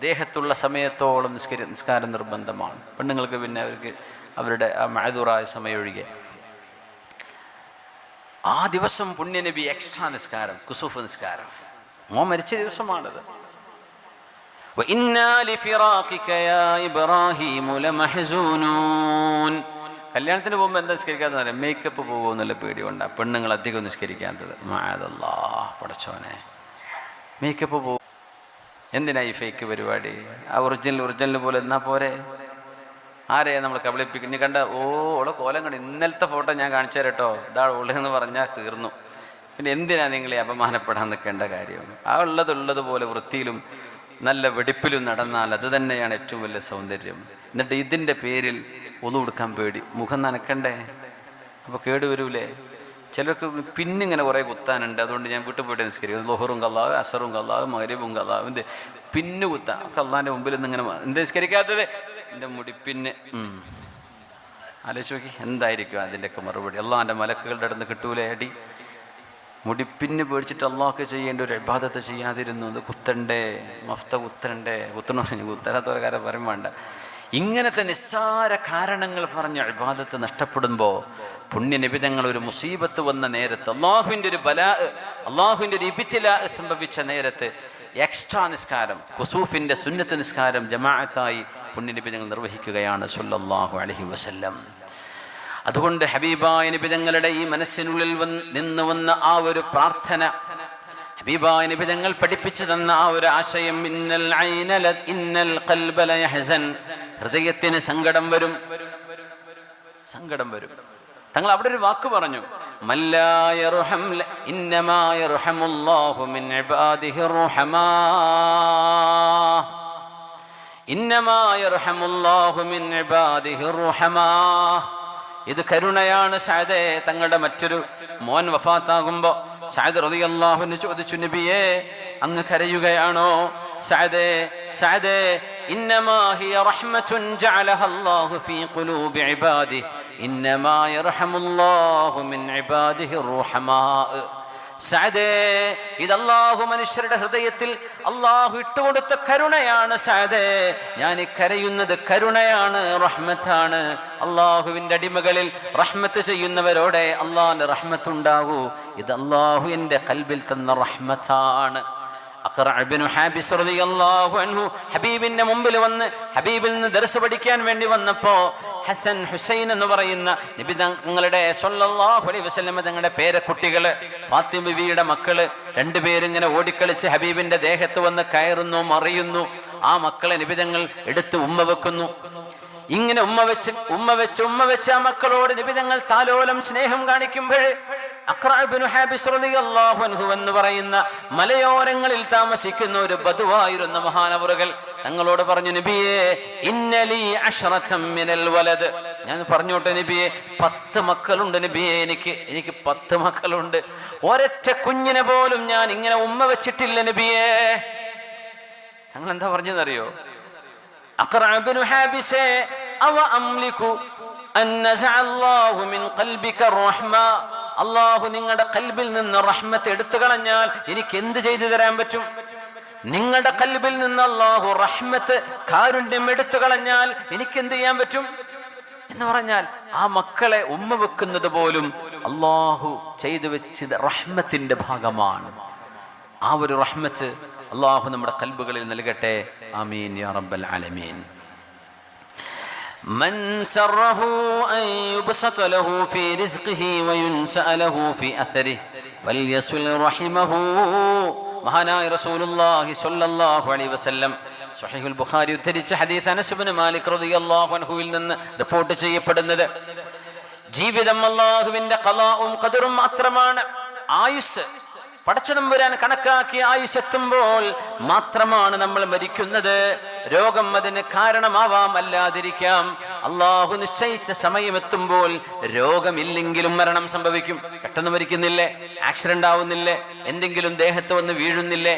ദേഹത്തുള്ള സമയത്തോളം നിസ്കരി നിസ്കാരം നിർബന്ധമാണ്. പെണ്ണുങ്ങൾക്ക് പിന്നെ അവർക്ക് അവരുടെ ആ മഴദൂറായ സമയം ഒഴികെ ആ ദിവസം പുണ്യനബി എക്സ്ട്രാ നിസ്കാരം കുസുഫ് നിസ്കാരം. മോ മരിച്ച ദിവസമാണത്. കല്യാണത്തിന് പോകുമ്പോൾ എന്താ നിസ്കരിക്കാതെന്ന് പറയാം മേക്കപ്പ് പോകുമെന്നുള്ള പേടിയുണ്ടാ. പെണ്ണുങ്ങൾ അധികം നിസ്കരിക്കാത്തത്. മാതല്ലാ പടച്ചോനെ. മേക്കപ്പ് പോകും. എന്തിനാ ഈ ഫേക്ക് പരിപാടി? ആ ഒറിജിനൽ ഒറിജിനൽ പോലെ എന്നാ പോരെ? ആരെയാ നമ്മൾ കബളിപ്പിക്കും നീ കണ്ട ഓ ഓളെ കോലം കണ്ട് ഇന്നലത്തെ ഫോട്ടോ ഞാൻ കാണിച്ചു തരട്ടോ ഇതാ ഉള്ളതെന്ന് പറഞ്ഞാൽ തീർന്നു. പിന്നെ എന്തിനാ നിങ്ങൾ ഈ അപമാനപ്പെടാൻ നിൽക്കേണ്ട കാര്യം? ആ ഉള്ളതുള്ളതുപോലെ വൃത്തിയിലും നല്ല വെടിപ്പിലും നടന്നാൽ അത് തന്നെയാണ് ഏറ്റവും വലിയ സൗന്ദര്യം. എന്നിട്ട് ഇതിന്റെ പേരിൽ ഒന്നു കൊടുക്കാൻ പേടി. മുഖം നനക്കണ്ടേ? അപ്പോൾ കേടുവരൂലേ? ചിലർക്ക് പിന്നിങ്ങനെ കുറേ കുത്താനുണ്ട്. അതുകൊണ്ട് ഞാൻ വീട്ടിൽ പോയിട്ട് നിസ്കരിക്കും. ലോഹറും കല്ലാവ് അസറും കല്ലാവ് മകരീബും കല്ലാവ് എന്ത്? പിന്നു കുത്താൻ. കല്ലാന്റെ മുമ്പിൽ നിന്ന് ഇങ്ങനെ എന്ത് നിസ്കരിക്കാത്തത്? എന്റെ മുടി പിന്നെ ആലോചിച്ച് നോക്കി. എന്തായിരിക്കും അതിന്റെയൊക്കെ മറുപടി? അള്ളാന്റെ മലക്കുകളുടെ അടുത്ത് കിട്ടൂലേ അടി? മുടിപ്പിന് പേടിച്ചിട്ട് അള്ളാഹ്ക്ക് ചെയ്യേണ്ട ഒരു അബാധത്തെ ചെയ്യാതിരുന്നു. അത് കുത്തണ്ടേ? മഫ്ത കുത്തണ്ടേ? കുത്തണോ? കുത്തരാത്തവരെ പറയും വേണ്ട. ഇങ്ങനത്തെ നിസ്സാര കാരണങ്ങൾ പറഞ്ഞ അഴിബാദത്ത് നഷ്ടപ്പെടുമ്പോൾ പുണ്യനിബിതങ്ങൾ ഒരു മുസീബത്ത് വന്ന നേരത്ത് അള്ളാഹുവിന്റെ ഒരു ബലാ അള്ളാഹുവിന്റെ ഒരു ഇബിത്തില സംഭവിച്ച നേരത്ത് എക്സ്ട്രാ നിസ്കാരം കുസൂഫിന്റെ സുന്നത്ത് നിസ്കാരം ജമാഅത്തായി പുണ്യനിബിതങ്ങൾ നിർവഹിക്കുകയാണ് സുല്ലാഹു അലഹി വസല്ലം. അതുകൊണ്ട് ഹബീബായ നിബിതങ്ങളുടെ ഈ മനസ്സിനുള്ളിൽ നിന്ന് വന്ന ആ ഒരു പ്രാർത്ഥന ഹബീബായ നിബിതങ്ങൾ പഠിപ്പിച്ചു തന്ന ആ ഒരു ആശയം ഇന്നൽ ഇന്നൽ യഹ്സൻ ഹൃദയത്തിന് സങ്കടം വരും. സങ്കടം വരും. തങ്ങൾ അവിടെ ഒരു വാക്ക് പറഞ്ഞു. ഇത് കരുണയാണ് സാദെ. തങ്ങളുടെ മറ്റൊരു മോൻ വഫാത്താകുമ്പോ സാദ് റളിയല്ലാഹുവിന് ചോദിച്ചു നബിയേ അങ്ങ് കരയുകയാണോ? സഅദേ ഇന്നമാ ഹിയ റഹ്മത്തുൻ ജഅലഹ അല്ലാഹു ഫീ ഖുലൂബി ഇബാദി. ഇന്നമാ യർഹമുല്ലാഹു മിൻ ഇബാദിഹി റഹമാ സഅദേ ഇത് അല്ലാഹു മനുഷ്യരുടെ ഹൃദയത്തിൽ അള്ളാഹു ഇട്ടുകൊടുത്ത കരുണയാണ് സഅദേ. ഞാൻ കരയുന്നത് കരുണയാണ് റഹ്മത്താണ്. അള്ളാഹുവിന്റെ അടിമകളിൽ റഹ്മത്ത് ചെയ്യുന്നവരോടെ റഹ്മത്ത് റഹ്മത്തുണ്ടാകൂ. ഇത് അള്ളാഹു എന്റെ കൽബിൽ തന്ന റഹ്മത്താണ്. ഹബീബിന്റെ മുമ്പിൽ വന്ന് ഹബീബിൽ നിന്ന് ദർശ പഠിക്കാൻ വേണ്ടി വന്നപ്പോ ഹസൻ ഹുസൈൻ എന്ന് പറയുന്ന നബി തങ്ങളുടെ അലൈഹി വസല്ലമ തങ്ങളുടെ പേരക്കുട്ടികൾ ഫാത്തിമ ബിബിയുടെ മക്കൾ രണ്ടുപേരിങ്ങനെ ഓടിക്കളിച്ച് ഹബീബിന്റെ ദേഹത്ത് വന്ന് കയറുന്നു മറിയുന്നു. ആ മക്കളെ നിബിതങ്ങൾ എടുത്ത് ഉമ്മ വെക്കുന്നു. ഇങ്ങനെ ഉമ്മ വെച്ച് ഉമ്മ വെച്ച് ഉമ്മ വെച്ച് ആ മക്കളോട് നിബിതങ്ങൾ താലോലം സ്നേഹം കാണിക്കുമ്പോൾ അക്രാബിനു ഹാബിസ് റളിയല്ലാഹു അൻഹു എന്ന് പറയുന്ന മലയോരങ്ങളിൽ താമസിക്കുന്ന ഒരു ബധുവായിരുന്ന മഹാനവറുകൾ തങ്ങളോട് പറഞ്ഞു നബിയെ ഇന്നലി മിനൽ വലത് ഞാൻ പറഞ്ഞോട്ടെ നബിയെ പത്ത് മക്കളുണ്ട് നബിയെ എനിക്ക് എനിക്ക് പത്ത് മക്കളുണ്ട്. ഒരൊറ്റ കുഞ്ഞിനെ പോലും ഞാൻ ഇങ്ങനെ ഉമ്മ വെച്ചിട്ടില്ല നബിയെ. തങ്ങൾ എന്താ പറഞ്ഞതെന്നറിയോ അക്രാബിനു ഹാബിസേ അവ അംലിക്കു അൻ നസഅ അല്ലാഹു മിൻ ഖൽബിക റഹ്മ. അള്ളാഹു നിങ്ങളുടെ കൽബിൽ നിന്ന് റഹ്മത്ത് എടുത്തു കളഞ്ഞാൽ എനിക്ക് എന്ത് ചെയ്തു തരാൻ പറ്റും? നിങ്ങളുടെ കൽബിൽ നിന്ന് അള്ളാഹു റഹ്മത്ത് കാരുണ്യം എടുത്തു കളഞ്ഞാൽ എനിക്ക് എന്ത് ചെയ്യാൻ പറ്റും? എന്ന് പറഞ്ഞാൽ ആ മക്കളെ ഉമ്മ വെക്കുന്നത് പോലും അള്ളാഹു ചെയ്തു വെച്ചത് റഹ്മത്തിന്റെ ഭാഗമാണ്. ആ ഒരു റഹ്മത്ത് അള്ളാഹു നമ്മുടെ കൽബുകളിൽ നൽകട്ടെ. ആമീൻ യാ റബ്ബൽ ആലമീൻ. من سره أن يبسط له في رزقه وينسأ له في أثره فليصل رحمه മഹാനായ റസൂലുള്ളാഹി സ്വല്ലല്ലാഹു അലൈഹി വസല്ലം സ്വഹീഹുൽ ബുഖാരി ഉദ്ധരിച്ച ഹദീസ് അനസ് ഇബ്നു മാലിക് റളിയല്ലാഹു അൻഹുവിൽ നിന്ന് റിപ്പോർട്ട് ചെയ്യപ്പെടുന്നത് ജീവിതം അള്ളാഹുവിന്റെ ഖലാഉം ഖദറും മാത്രമാണ് ആയുസ് പടച്ചതമ്പുരാൻ കണക്കാക്കിയ ആയുസ് എത്തുമ്പോൾ മാത്രമാണ് നമ്മൾ മരിക്കുന്നത് രോഗം അതിന് കാരണമാവാം അല്ലാതിരിക്കാം അള്ളാഹു നിശ്ചയിച്ച സമയമെത്തുമ്പോൾ രോഗമില്ലെങ്കിലും മരണം സംഭവിക്കും. പെട്ടെന്ന് മരിക്കുന്നില്ലേ? ആക്സിഡന്റ് ആവുന്നില്ലേ? എന്തെങ്കിലും ദേഹത്ത് വന്ന് വീഴുന്നില്ലേ?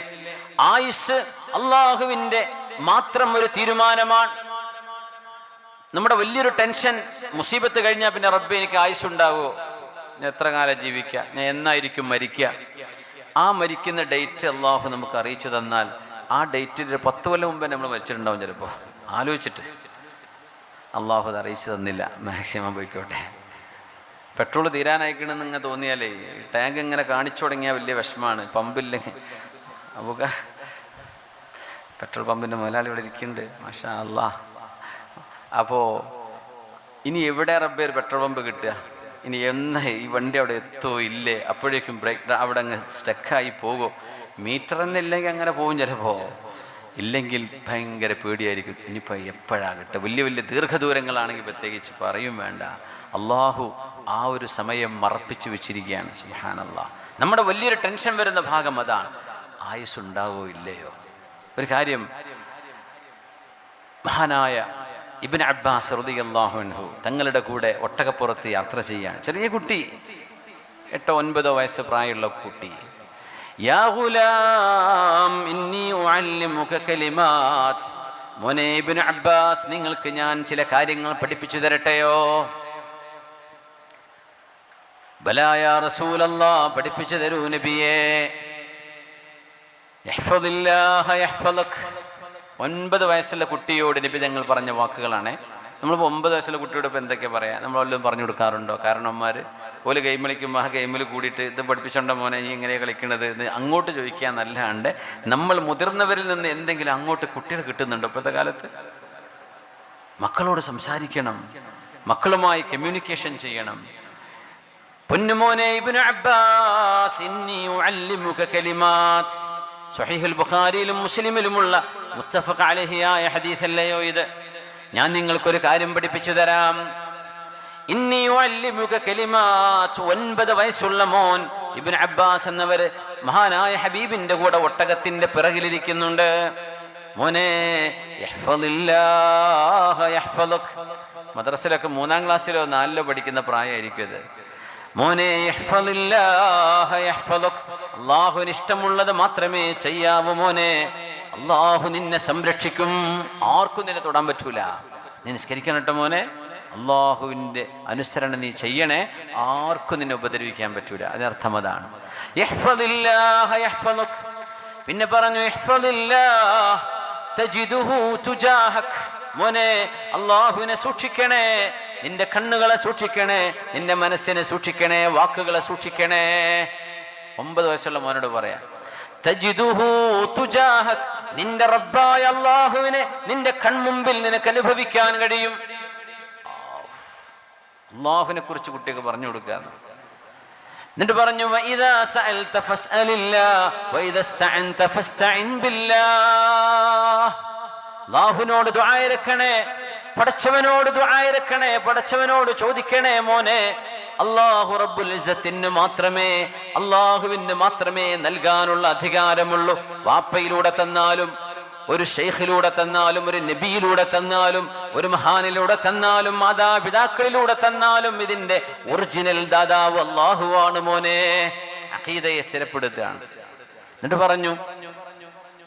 ആയുസ് അള്ളാഹുവിന്റെ മാത്രം ഒരു തീരുമാനമാണ്. നമ്മുടെ വലിയൊരു ടെൻഷൻ മുസീബത്ത് കഴിഞ്ഞാൽ പിന്നെ റബ്ബെ എനിക്ക് ആയുസ് ഉണ്ടാവോ ഞാൻ എത്ര കാലം ജീവിക്കുക ഞാൻ എന്നായിരിക്കും മരിക്കുക? ആ മരിക്കുന്ന ഡേറ്റ് അള്ളാഹു നമുക്ക് അറിയിച്ചു തന്നാൽ ആ ഡേറ്റിൽ പത്ത് കൊല്ലം മുമ്പേ നമ്മൾ മരിച്ചിട്ടുണ്ടാവും ചിലപ്പോൾ ആലോചിച്ചിട്ട്. അള്ളാഹു അത് അറിയിച്ചു തന്നില്ല. മാക്സിമം പോയിക്കോട്ടെ. പെട്രോൾ തീരാനായിക്കണമെന്ന് ഇങ്ങനെ തോന്നിയാലേ ടാങ്ക് ഇങ്ങനെ കാണിച്ചു തുടങ്ങിയാൽ വലിയ വിഷമമാണ് പമ്പില്ലെങ്കിൽ അപ്പോൾ പെട്രോൾ പമ്പിന്റെ മുതലാളി ഇവിടെ ഇരിക്കുന്നുണ്ട്. മാഷാ അള്ളാ അപ്പോൾ ഇനി എവിടെ റബ്ബേ പെട്രോൾ പമ്പ് കിട്ടുക? ഇനി എന്ന് ഈ വണ്ടി അവിടെ എത്തുമോ ഇല്ലേ? അപ്പോഴേക്കും ബ്രേക്ക് അവിടെ അങ്ങ് സ്റ്റക്കായി പോകുമോ മീറ്റർ തന്നെ ഇല്ലെങ്കിൽ അങ്ങനെ പോകും ചിലപ്പോൾ ഇല്ലെങ്കിൽ ഭയങ്കര പേടിയായിരിക്കും. ഇനിയിപ്പോൾ എപ്പോഴാകട്ടെ വലിയ വലിയ ദീർഘദൂരങ്ങളാണെങ്കിൽ പ്രത്യേകിച്ച് പറയും വേണ്ട. അള്ളാഹു ആ ഒരു സമയം മറപ്പിച്ചു വെച്ചിരിക്കുകയാണ്. സുഹാനല്ലാ നമ്മുടെ വലിയൊരു ടെൻഷൻ വരുന്ന ഭാഗം അതാണ്. ആയുസ് ഉണ്ടാവോ ഇല്ലയോ? ഒരു കാര്യം മഹാനായ ഇബിൻ അബ്ബാസ് റളിയല്ലാഹു തങ്ങളുടെ കൂടെ ഒട്ടകപ്പുറത്ത് യാത്ര ചെയ്യാൻ ചെറിയ കുട്ടി എട്ടോ ഒൻപതോ വയസ്സ് പ്രായമുള്ള കുട്ടി. യാ ഗുലാം ഇന്നി ഉഅല്ലിമുക കലിമാത്ത്. മോനെ ഇബ്നു അബ്ബാസ് നിങ്ങൾക്ക് ഞാൻ ചില കാര്യങ്ങൾ പഠിപ്പിച്ചു തരട്ടെയോ? ബലായ റസൂലല്ലാ പഠിപ്പിച്ചു തരൂ നബിയേ. ഒൻപത് വയസ്സുള്ള കുട്ടിയോട് നബി ഞങ്ങൾ പറഞ്ഞ വാക്കുകളാണ്. നമ്മളിപ്പോൾ ഒമ്പത് വയസ്സുള്ള കുട്ടിയോട് ഇപ്പോൾ എന്തൊക്കെ പറയാം? നമ്മൾ വല്ലതും പറഞ്ഞു കൊടുക്കാറുണ്ടോ? കാരണവന്മാർ ഓൽ ഗെയിം കളിക്കുമ്പോൾ ആ ഗെയിമിൽ കൂടിയിട്ട് ഇത് പഠിപ്പിച്ചോണ്ട മോനെ നീ ഇങ്ങനെ കളിക്കണത് എന്ന് അങ്ങോട്ട് ചോദിക്കുക എന്നല്ലാണ്ട് നമ്മൾ മുതിർന്നവരിൽ നിന്ന് എന്തെങ്കിലും അങ്ങോട്ട് കുട്ടികൾ കിട്ടുന്നുണ്ടോ ഇപ്പോഴത്തെ കാലത്ത്? മക്കളോട് സംസാരിക്കണം. മക്കളുമായി കമ്മ്യൂണിക്കേഷൻ ചെയ്യണം. പൊന്നുമോനെ ഇബ്നു അബ്ബാസ് സ്വഹീഹുൽ ബുഖാരിയിലും മുസ്ലിമിലുമുള്ള മുത്തഫഖ് അലഹിയായ ഹദീസ് അല്ലയോ ഇത്. ഞാൻ നിങ്ങൾക്കൊരു കാര്യം പഠിപ്പിച്ചു തരാം. ഒൻപത് വയസ്സുള്ള മോൻ ഇബിൻ അബ്ബാസ് എന്നവര് മഹാനായ ഹബീബിന്റെ കൂടെ ഒട്ടകത്തിന്റെ പിറകിലിരിക്കുന്നുണ്ട്. മദ്രസയിലൊക്കെ മൂന്നാം ക്ലാസ്സിലോ നാലിലോ പഠിക്കുന്ന പ്രായമായിരിക്കും ഇത്. മോനെ ഇഷ്ടമുള്ളത് മാത്രമേ ചെയ്യാവൂ മോനെ. അള്ളാഹു നിന്നെ സംരക്ഷിക്കും. ആർക്കും നിന്നെ തൊടാൻ പറ്റൂല. നീ നിസ്കരിക്കണം കേട്ടോ മോനെ. അള്ളാഹുവിന്റെ അനുസരണം നീ ചെയ്യണേ. ആർക്കും നിന്നെ ഉപദ്രവിക്കാൻ പറ്റൂല. അതിനർത്ഥം അതാണ്. പിന്നെ പറഞ്ഞു മോനെ അള്ളാഹുവിനെ സൂക്ഷിക്കണേ. നിന്റെ കണ്ണുകളെ സൂക്ഷിക്കണേ. നിന്റെ മനസ്സിനെ സൂക്ഷിക്കണേ. വാക്കുകളെ സൂക്ഷിക്കണേ. ഒമ്പത് വയസ്സുള്ള മോനോട് പറയാം നിന്റെ റബ്ബായ അള്ളാഹുവിനെ നിന്റെ കൺമുമ്പിൽ നിനക്ക് അനുഭവിക്കാൻ കഴിയും. അള്ളാഹുവിനെ കുറിച്ച് കുട്ടികൾക്ക് പറഞ്ഞു കൊടുക്കുക എന്നിട്ട് പറഞ്ഞു. അള്ളാഹുവിനോട് ദുആയിരക്കണേ പടച്ചവനോട് ദുആയിരക്കണേ പടച്ചവനോട് ചോദിക്കണേ മോനെ. അള്ളാഹു റബ്ബുൽ ഇസ്സത്തിന് മാത്രമേ അള്ളാഹുവിന് മാത്രമേ നൽകാനുള്ള അധികാരമുള്ളൂ. വാപ്പയിലൂടെ തന്നാലും ഒരു ഷെയ്ഖിലൂടെ തന്നാലും ഒരു നബിയിലൂടെ തന്നാലും ഒരു മഹാനിലൂടെ തന്നാലും മാതാപിതാക്കളിലൂടെ തന്നാലും ഇതിന്റെ ഒറിജിനൽ ദാതാവ് അള്ളാഹുവാണ് മോനെ അഖീദയെ സ്ഥിരപ്പെടുത്തുകയാണ് എന്നിട്ട് പറഞ്ഞു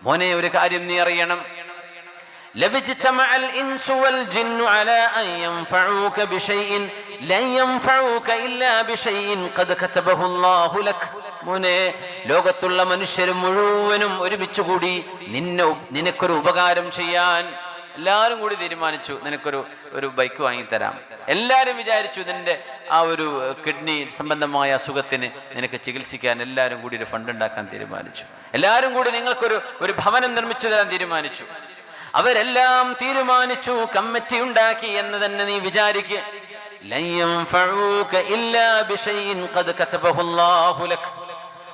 മോനെ ഒരു കാര്യം നീ അറിയണം لو اجتمع الإنس والجن على أن ينفعوك بشيء لن ينفعوك إلا بشيء قد كتبه الله لك മോനെ ലോകത്തുള്ള മനുഷ്യർ മുഴുവനും ഒരുമിച്ച് കൂടി നിന്നെ നിനക്കൊരു ഉപകാരം ചെയ്യാൻ എല്ലാവരും കൂടി തീരുമാനിച്ചു. നിനക്കൊരു ഒരു ബൈക്ക് വാങ്ങിത്തരാം. എല്ലാവരും വിചാരിച്ചു നിന്റെ ആ ഒരു കിഡ്നി സംബന്ധമായ അസുഖത്തിന് നിനക്ക് ചികിത്സിക്കാൻ എല്ലാവരും കൂടി ഒരു ഫണ്ട് ഉണ്ടാക്കാൻ തീരുമാനിച്ചു. എല്ലാവരും കൂടി നിങ്ങൾക്കൊരു ഒരു ഭവനം നിർമ്മിച്ചു തരാൻ തീരുമാനിച്ചു. അവരെല്ലാം തീരുമാനിച്ചു കമ്മിറ്റി ഉണ്ടാക്കി എന്ന് തന്നെ നീ വിചാരിക്കുക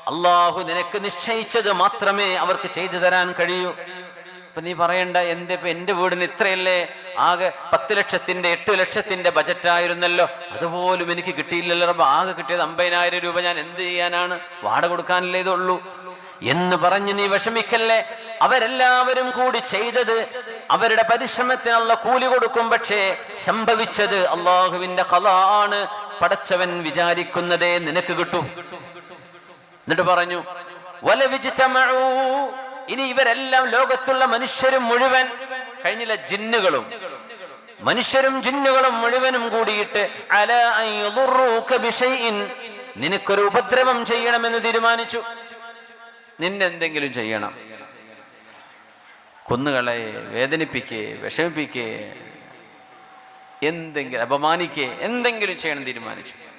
അള്ളാഹു നിനക്ക് നിശ്ചയിച്ചത് മാത്രമേ അവർക്ക് ചെയ്തു തരാൻ കഴിയൂ. ഇപ്പൊ നീ പറയണ്ട എന്റെ എന്റെ വീടിന് ഇത്രയല്ലേ? ആകെ പത്ത് ലക്ഷത്തിന്റെ എട്ട് ലക്ഷത്തിന്റെ ബജറ്റായിരുന്നല്ലോ അതുപോലും എനിക്ക് കിട്ടിയില്ലല്ലോ റബ്ബ്. ആകെ കിട്ടിയത് അമ്പതിനായിരം രൂപ ഞാൻ എന്ത് ചെയ്യാനാണ്? വാട കൊടുക്കാനല്ലേ ഇതുള്ളൂ. എന്ന് പറഞ്ഞ് നീ വിഷമിക്കല്ലേ? അവരെല്ലാവരും കൂടി ചെയ്തത് അവരുടെ പരിശ്രമത്തിനുള്ള കൂലി കൊടുക്കും. പക്ഷേ സംഭവിച്ചത് അള്ളാഹുവിന്റെ കഥ ആണ്. പടച്ചവൻ വിചാരിക്കുന്നതേ നിനക്ക് കിട്ടും. എന്നിട്ട് പറഞ്ഞു ഇനി ഇവരെല്ലാം ലോകത്തുള്ള മനുഷ്യരും മുഴുവൻ കഴിഞ്ഞില്ല ജിന്നുകളും മനുഷ്യരും ജിന്നുകളും മുഴുവനും കൂടിയിട്ട് നിനക്കൊരു ഉപദ്രവം ചെയ്യണമെന്ന് തീരുമാനിച്ചു. നിന്നെന്തെങ്കിലും ചെയ്യണം. കുന്നുകളെ വേദനിപ്പിക്കേ വിഷമിപ്പിക്കേ എന്തെങ്കിലും അപമാനിക്കേ എന്തെങ്കിലും ചെയ്യണം തീരുമാനിച്ചു.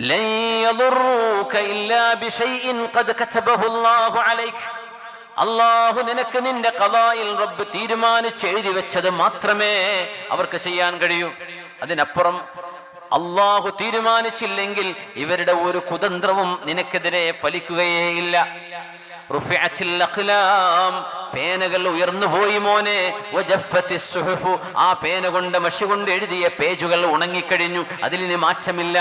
لن يضروك إلا بشيء قد كتبه الله عليك അള്ളാഹു നിനക്ക് നിന്റെ കലായിൽ റബ്ബ് തീരുമാനിച്ച് എഴുതി വെച്ചത് മാത്രമേ അവർക്ക് ചെയ്യാൻ കഴിയൂ അതിനപ്പുറം അള്ളാഹു തീരുമാനിച്ചില്ലെങ്കിൽ ഇവരുടെ ഒരു കുതന്ത്രവും നിനക്കെതിരെ ഫലിക്കുകയേയില്ല റുഫിഅത്തിൽ അഖ്ലാം പേനകൾ ഉയർന്നു പോയി മോനെ വജഫത്തിസ് സുഹുഫു ആ പേന കൊണ്ട് മഷി കൊണ്ട് എഴുതിയ പേജുകൾ ഉണങ്ങിക്കഴിഞ്ഞു അതിലിനി മാറ്റമില്ല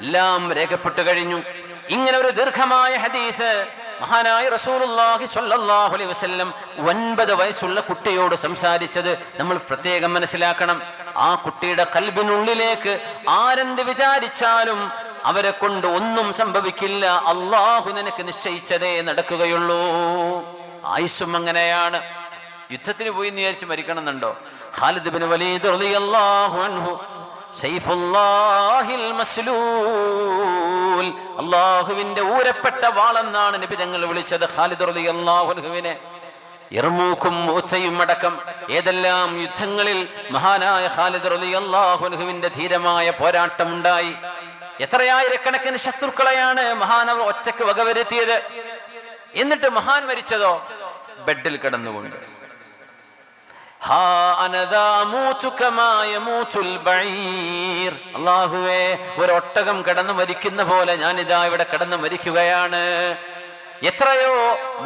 എല്ലാം രേഖപ്പെട്ടു കഴിഞ്ഞു. ഇങ്ങനെ ഒരു ദീർഘമായ ഹദീസ് മഹാനായ റസൂലുള്ളാഹി സ്വല്ലല്ലാഹു അലൈഹി വസല്ലം ഒൻപത് വയസ്സുള്ള കുട്ടിയോട് സംസാരിച്ചത് നമ്മൾ പ്രത്യേകം മനസ്സിലാക്കണം. ആ കുട്ടിയുടെ കൽബിനുള്ളിലേക്ക് ആരെന്ത് വിചാരിച്ചാലും അവരെ കൊണ്ട് ഒന്നും സംഭവിക്കില്ല. അള്ളാഹു നിനക്ക് നിശ്ചയിച്ചതേ നടക്കുകയുള്ളൂ. ആയുസ്സും അങ്ങനെയാണ്. യുദ്ധത്തിന് പോയി എന്ന് വിചാരിച്ച് മരിക്കണം എന്നുണ്ടോ ഖാലിദ് ബിൻ വലീദ് റളിയല്ലാഹു അൻഹു അള്ളാഹുവിന്റെ ഊരപ്പെട്ട വാളെന്നാണ് നബി തങ്ങൾ വിളിച്ചത്. ഖാലിദ് റളിയല്ലാഹു അൻഹുവിനെ. ഇർമൂക്കും മൂച്ചയും അടക്കം ഏതെല്ലാം യുദ്ധങ്ങളിൽ മഹാനായ ഖാലിദ് റളിയല്ലാഹു അൻഹുവിന്റെ ധീരമായ പോരാട്ടമുണ്ടായി. എത്രയായിരക്കണക്കിന് ശത്രുക്കളെയാണ് മഹാനവർ ഒറ്റയ്ക്ക് വകവരുത്തിയത്. എന്നിട്ട് മഹാൻ മരിച്ചതോ? ബെഡിൽ കിടന്നുകൊണ്ട്. ഹാ അനദാ മൂച്ചു കമാ യമൂച്ചുൽ ബഈർ. അല്ലാഹുവേ ഒരു ഒട്ടകം കടന്നു മരിക്കുന്ന പോലെ ഞാനിതാ ഇവിടെ കിടന്നു മരിക്കുകയാണ് എത്രയോ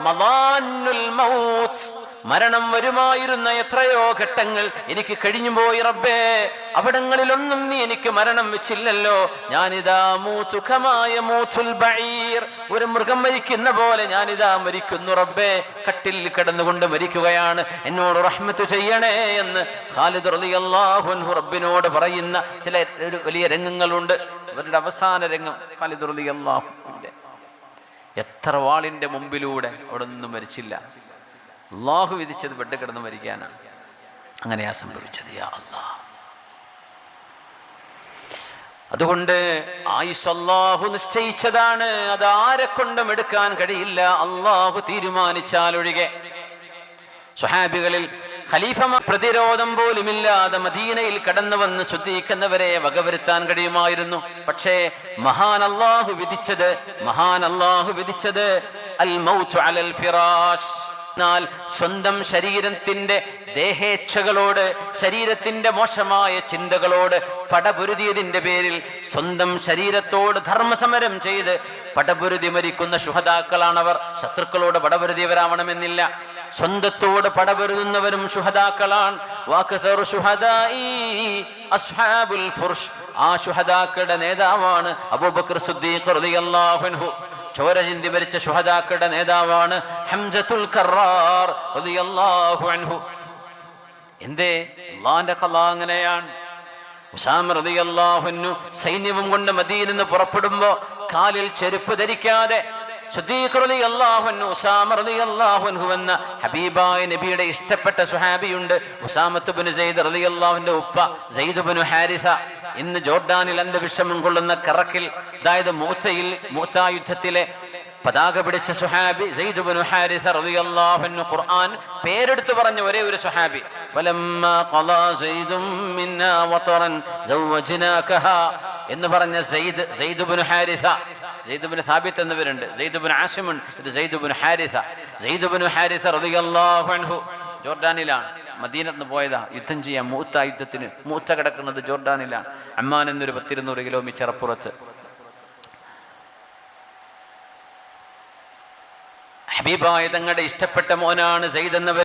മവാനുൽ മൗത്ത് മരണം വരുമായിരുന്ന എത്രയോ ഘട്ടങ്ങൾ എനിക്ക് കഴിഞ്ഞു പോയി റബ്ബേ. അവിടങ്ങളിലൊന്നും നീ എനിക്ക് മരണം വെച്ചില്ലല്ലോ. ഞാനിതാ മൂച്ചുഖമായ മൂച്ചുൽ ബഈർ. ഒരു മൃഗം മരിക്കുന്ന പോലെ ഞാനിതാ മരിക്കുന്നു റബ്ബേ. കട്ടിൽ കിടന്നുകൊണ്ട് മരിക്കുകയാണ്. എന്നോട് റഹ്മത്ത് ചെയ്യണേ എന്ന് ഖാലിദ് റളിയല്ലാഹു റബ്ബിനോട് പറയുന്ന ചില വലിയ രംഗങ്ങളുണ്ട്. അവരുടെ അവസാന രംഗം ഖാലിദ് റളിയല്ലാഹുവിന്റെ എത്ര വാളിന്റെ മുമ്പിലൂടെ അവിടെ നിന്നും മരിച്ചില്ല. അള്ളാഹു വിധിച്ചത് ബെഡ് കിടന്ന് മരിക്കാനാണ്. അങ്ങനെയാ സംഭവിച്ചത് യാ അല്ലാ അതുകൊണ്ട് ആയുസ് അള്ളാഹു നിശ്ചയിച്ചതാണ് അത് ആരെ കൊണ്ടും എടുക്കാൻ കഴിയില്ല. അള്ളാഹു തീരുമാനിച്ചാലൊഴികെ. സുഹാബികളിൽ ഖലീഫ പ്രതിരോധം പോലുമില്ലാതെ മദീനയിൽ കടന്നു വന്ന് ശുദ്ധീകരിക്കുന്നവരെ വകവരുത്താൻ കഴിയുമായിരുന്നു. പക്ഷേ മഹാൻ അള്ളാഹു വിധിച്ചത് മഹാൻ അള്ളാഹു വിധിച്ചത് അൽ മൗ അലൽ ഫിറാഷ്. എന്നാൽ സ്വന്തം ശരീരത്തിന്റെ ദേഹേച്ഛകളോട് ശരീരത്തിന്റെ മോശമായ ചിന്തകളോട് പടപുരുതിയതിന്റെ പേരിൽ സ്വന്തം ശരീരത്തോട് ധർമ്മസമരം ചെയ്ത് പടപുരുതി മരിക്കുന്ന ശുഹതാക്കളാണവർ ശത്രുക്കളോട് പടപുരുതിയവരാവണമെന്നില്ല. സ്വന്തത്തോട് പടപൊരുതുന്നവരും ഫുർഷ്. ആ ശുഹദാക്കളുടെ നേതാവാണ് അബൂബക്കർ സിദ്ദീഖ് റളിയല്ലാഹു അൻഹു. ചോര ചിന്തി ശുഹദാക്കളുടെ നേതാവാണ് ഹംസത്തുൽ റളിയല്ലാഹു അൻഹു. എന്തേ? അള്ളാന്റെ കഥ അങ്ങനെയാണ്. ഉസാമ റളിയല്ലാഹു സൈന്യവും കൊണ്ട് മദീനയിൽ നിന്ന് പുറപ്പെടുമ്പോ കാലിൽ ചെരുപ്പ് ധരിക്കാതെ എന്ന ഹബീബായ നബിയുടെ ഇഷ്ടപ്പെട്ട സുഹാബിയുണ്ട് ഉസാമത്ത് ബിൻ സെയ്ദ് റളിയല്ലാഹുവിന്റെ ഉപ്പ സെയ്ദ് ബിൻ ഹാരിഥ ഇന്ന് ജോർഡാനിൽ അന്ധവിഷമം കൊള്ളുന്ന കറക്കിൽ അതായത് മൂത്തയിൽ മൂത്ത യുദ്ധത്തിലെ പതാക പിടിച്ച സുഹാബി സെയ്ദ് ബിൻ ഹാരിഥ റളിയല്ലാഹു അൻഹു ഖുർആൻ പേരെടുത്തു പറഞ്ഞ ഒരേ ഒരു സുഹാബി എന്ന് പറഞ്ഞ Zaid Zaid bin Haritha Zaid bin Sabit എന്നിവരുണ്ട്. Zaid ആസിമുൻ ഇത് സെയ്ദ് ഹാരിസ. ഹാരിഥ ഹാരിസ അൻഹു ജോർഡാനിലാണ്. മദീനത്ത് പോയതാ യുദ്ധം ചെയ്യാൻ മൂത്ത യുദ്ധത്തിന് മൂത്ത കിടക്കുന്നത് ജോർഡാനിലാണ്. അമ്മാൻ എന്നൊരു പത്തിരുന്നൂറ് കിലോമീറ്റർ അപ്പുറത്ത്. ഹബീബായ തങ്ങളുടെ ഇഷ്ടപ്പെട്ട മോനാണ് സെയ്ദ് എന്നവർ.